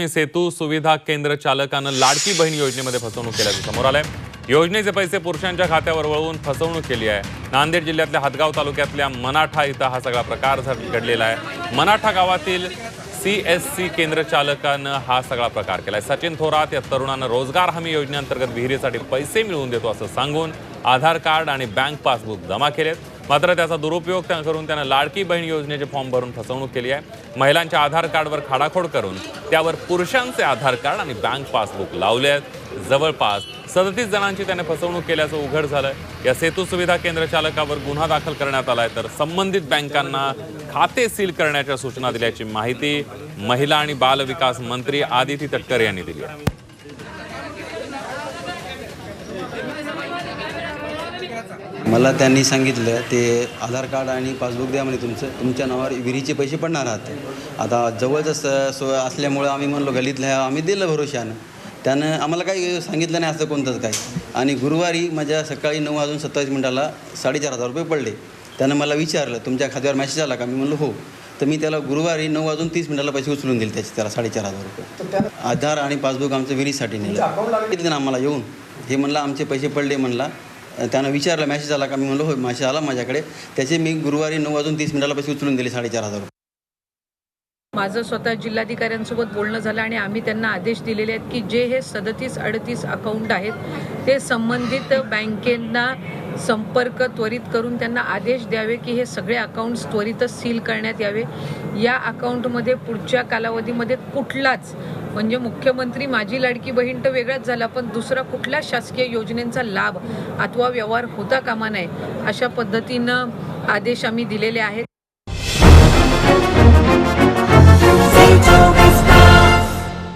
सेतू सुविधा केंद्र चालकानं लाडकी बहीण योजनेमध्ये फसवणूक केल्याचं समोर आलंय. योजनेचे पैसे पुरुषांच्या खात्यावर वळवून फसवणूक केली आहे. नांदेड जिल्ह्यातल्या हदगाव तालुक्यातल्या मनाठा इथं हा सगळा प्रकार घडलेला आहे. मनाठा गावातील सी एस सी केंद्र चालकानं हा सगळा प्रकार केलाय. सचिन थोरात या तरुणानं रोजगार हमी योजनेअंतर्गत विहिरीसाठी पैसे मिळवून देतो असं सांगून आधार कार्ड आणि बँक पासबुक जमा केलेत. मात्र त्याचा दुरुपयोग त्या- करून त्यानं लाडकी बहीण योजनेचे फॉर्म भरून फसवणूक केली आहे. महिलांच्या आधार कार्डवर खाडाखोड करून त्यावर पुरुषांचे आधार कार्ड आणि बँक पासबुक लावले आहेत. जवळपास सदतीस जणांची त्याने फसवणूक केल्याचं उघड झालं या सेतू सुविधा केंद्र चालकावर गुन्हा दाखल करण्यात आलाय. तर संबंधित बँकांना खाते सील करण्याच्या सूचना दिल्याची माहिती महिला आणि बाल विकास मंत्री आदिती तटकर यांनी दिली आहे. मला त्यांनी सांगितलं ते आधार कार्ड आणि पासबुक द्या म्हणे तुमचं तुमच्या नावावर विहिरीचे पैसे पडणार आहात. आता जवळच स- सोय असल्यामुळं आम्ही म्हणलो गलीतल्या आम्ही दिलं भरोशानं त्यानं आम्हाला काही सांगितलं नाही असं कोणतंच काही. आणि गुरुवारी माझ्या सकाळी नऊ वाजून सत्तावीस मिनिटाला साडेचार हजार रुपये पडले. त्यानं मला विचारलं तुमच्या खात्यावर मेसेज आला का? मी म्हणलो हो. तर मी त्याला गुरुवारी नऊ वाजून तीस मिनिटाला पैसे उचलून दिले त्याचे त्याला साडेचार हजार रुपये. आधार आणि पासबुक आमचं विहिरीसाठी नेलं. ना आम्हाला येऊन हे म्हणलं आमचे पैसे पडले म्हणला. त्यानं विचारलं मॅसेज आला का? मी म्हणलो हो मॅसेज आला माझ्याकडे. त्याचे मी गुरुवारी नऊ वाजून तीस मिनिटाला पैसे उचलून दिले साडेचार हजार रुपये. माझं स्वतः जिल्हाधिकाऱ्यांसोबत बोलणं झालं आणि आम्ही त्यांना आदेश दिलेले आहेत की जे हे सदतीस अडतीस अकाउंट आहेत ते संबंधित बँकेंना संपर्क त्वरित करून त्यांना आदेश द्यावे की हे सगळे अकाउंट्स त्वरितच सील करण्यात यावे. या अकाउंटमध्ये पुढच्या कालावधीमध्ये कुठलाच म्हणजे मुख्यमंत्री माझी लाडकी बहीण तर वेगळाच झाला पण दुसरा कुठल्या शासकीय योजनेचा लाभ अथवा व्यवहार होता कामा नये अशा पद्धतीनं आदेश आम्ही दिलेले आहेत.